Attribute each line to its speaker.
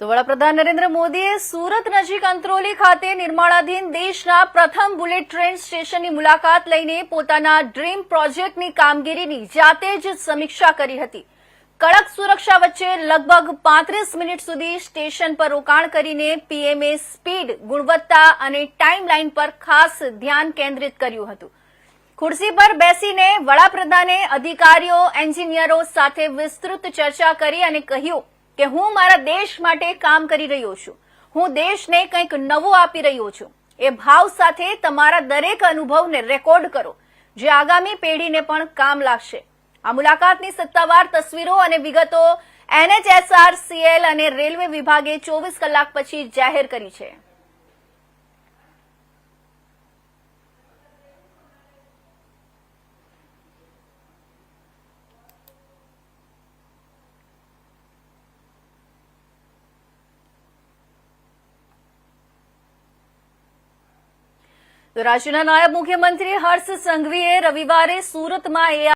Speaker 1: તો વડાપ્રધાન નરેન્દ્ર મોદીએ સુરત નજીક અંત્રોલી ખાતે નિર્માણાધીન દેશના પ્રથમ બુલેટ ટ્રેન સ્ટેશનની મુલાકાત લઈને પોતાના ડ્રીમ પ્રોજેક્ટની કામગીરીની જાતે જ સમીક્ષા કરી હતી. કડક સુરક્ષા વચ્ચે લગભગ પાંત્રીસ મિનિટ સુધી સ્ટેશન પર રોકાણ કરીને પીએમએ સ્પીડ, ગુણવત્તા અને ટાઈમલાઈન પર ખાસ ધ્યાન કેન્દ્રિત કર્યું હતું. ખુરશી પર બેસીને વડાપ્રધાને અધિકારીઓ, એન્જિનિયરો સાથે વિસ્તૃત ચર્ચા કરી અને કહ્યું કે હું મારા દેશ માટે કામ કરી રહ્યો છું. હું દેશને કંઈક નવું આપી રહ્યો છું. એ ભાવ સાથે તમારા દરેક અનુભવને રેકોર્ડ કરો. જે આગામી પેઢીને પણ કામ લાગશે. આ મુલાકાતની સત્તાવાર તસવીરો અને વિગતો એનએચએસઆરસીએલ અને રેલવે વિભાગે ચોવીસ કલાક પછી જાહેર કરી છે. તો રાજ્યના નાયબ મુખ્યમંત્રી હર્ષ સંઘવીએ રવિવારે સુરતમાં